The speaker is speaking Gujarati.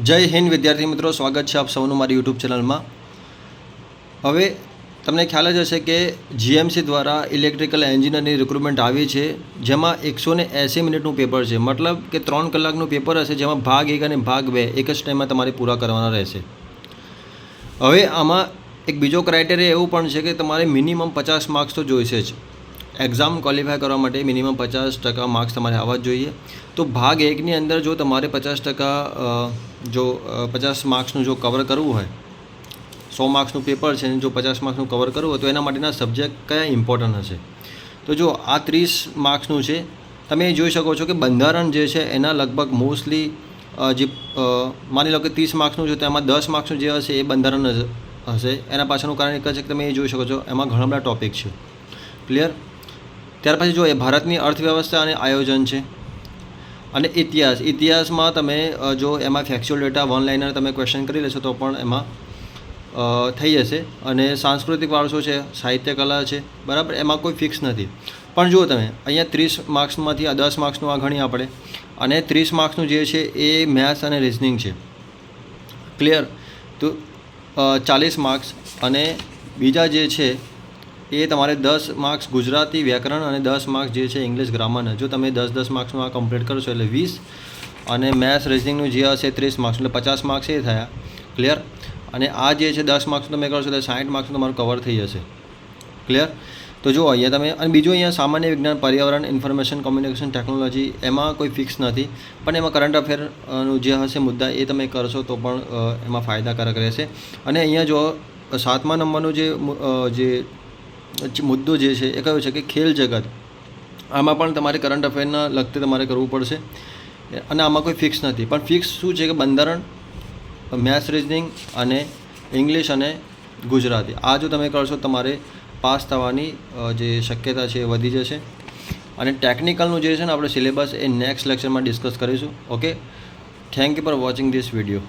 જય હિન્દ, વિદ્યાર્થી મિત્રો. સ્વાગત છે આપ સૌનું મારી યુટ્યુબ ચેનલમાં. હવે તમને ખ્યાલ જ હશે કે જીએમસી દ્વારા ઇલેક્ટ્રિકલ એન્જિનિયરની રિક્રુટમેન્ટ આવી છે, જેમાં એકસો ને એંસી મિનિટનું પેપર છે. મતલબ કે ત્રણ કલાકનું પેપર હશે, જેમાં ભાગ એક અને ભાગ બે એક જ ટાઈમમાં તમારે પૂરા કરવાના રહેશે. હવે આમાં એક બીજો ક્રાઇટેરિયા એવું પણ છે કે તમારે મિનિમમ પચાસ માર્ક્સ તો જોઈશે જ. એક્ઝામ ક્વોલિફાય કરવા માટે મિનિમમ પચાસ ટકા માર્ક્સ તમારે આવવા જ જોઈએ. તો ભાગ એકની અંદર જો તમારે પચાસ ટકા જો પચાસ માર્ક્સનું જો કવર કરવું હોય, સો માર્ક્સનું પેપર છે ને જો પચાસ માર્ક્સનું કવર કરવું હોય તો એના માટેના સબ્જેક્ટ કયા ઇમ્પોર્ટન્ટ હશે? તો જો આ ત્રીસ માર્ક્સનું છે, તમે જોઈ શકો છો કે બંધારણ જે છે એના લગભગ મોસ્ટલી જે માની લો કે ત્રીસ માર્ક્સનું છે તો એમાં દસ માર્ક્સનું જે હશે એ બંધારણ હશે. એના પાછળનું કારણ એક જ છે કે તમે એ જોઈ શકો છો, એમાં ઘણા બધા ટોપિક છે. ક્લિયર ત્યાર પછી જો એ ભારતની અર્થવ્યવસ્થા અને આયોજન છે. અને ઇતિહાસ. ઇતિહાસમાં તમે જો એમાં ફેક્ચ્યુઅલ ડેટા વન લાઇનર તમે ક્વેશ્ચન કરી લેશો તો પણ એમાં થઈ જશે. અને સાંસ્કૃતિક વારસો છે, સાહિત્ય કલા છે, બરાબર? એમાં કોઈ ફિક્સ નથી. પણ જુઓ તમે, અહીંયા ત્રીસ માર્ક્સમાંથી આ દસ માર્ક્સનું આ ગણી આપણે. અને ત્રીસ માર્ક્સનું જે છે, એ મેથ્સ અને રિઝનિંગ છે. ક્લિયર તો ચાલીસ માર્ક્સ. અને બીજા જે છે એ તમારે દસ માર્ક્સ ગુજરાતી વ્યાકરણ અને દસ માર્ક્સ જે છે ઇંગ્લિશ ગ્રામરના જો તમે દસ દસ માર્ક્સનું આ કમ્પ્લીટ કરશો એટલે વીસ અને મેથ્સ રિઝનિંગનું જે હશે ત્રીસ માર્ક્સ, એટલે પચાસ માર્ક્સ એ થયા. ક્લિયર અને આ જે છે દસ માર્ક્સ તમે કરશો એટલે સાઠ માર્ક્સ તમારું કવર થઈ જશે. ક્લિયર તો જો અહીંયા તમે, અને બીજું અહીંયા સામાન્ય વિજ્ઞાન, પર્યાવરણ ઇન્ફોર્મેશન કોમ્યુનિકેશન ટેકનોલોજી એમાં કોઈ ફિક્સ નથી. પણ એમાં કરંટ અફેરનું જે હશે મુદ્દા એ તમે કરશો તો પણ એમાં ફાયદાકારક રહેશે. અને અહીંયા જો સાતમા નંબરનું જે જે મુદ્દો જે છે એ કયો છે કે ખેલ જગત. આમાં પણ તમારે કરંટ અફેરના લગતે તમારે કરવું પડશે. અને આમાં કોઈ ફિક્સ નથી. પણ ફિક્સ શું છે કે બંધારણ મેથ્સ રિઝનિંગ અને ઇંગ્લિશ અને ગુજરાતી. આ જો તમે કરશો તમારે પાસ થવાની જે શક્યતા છે એ વધી જશે. અને ટેકનિકલનું જે છે ને આપણે સિલેબસ એ નેક્સ્ટ લેક્ચરમાં ડિસ્કસ કરીશું. Okay thank you for watching this video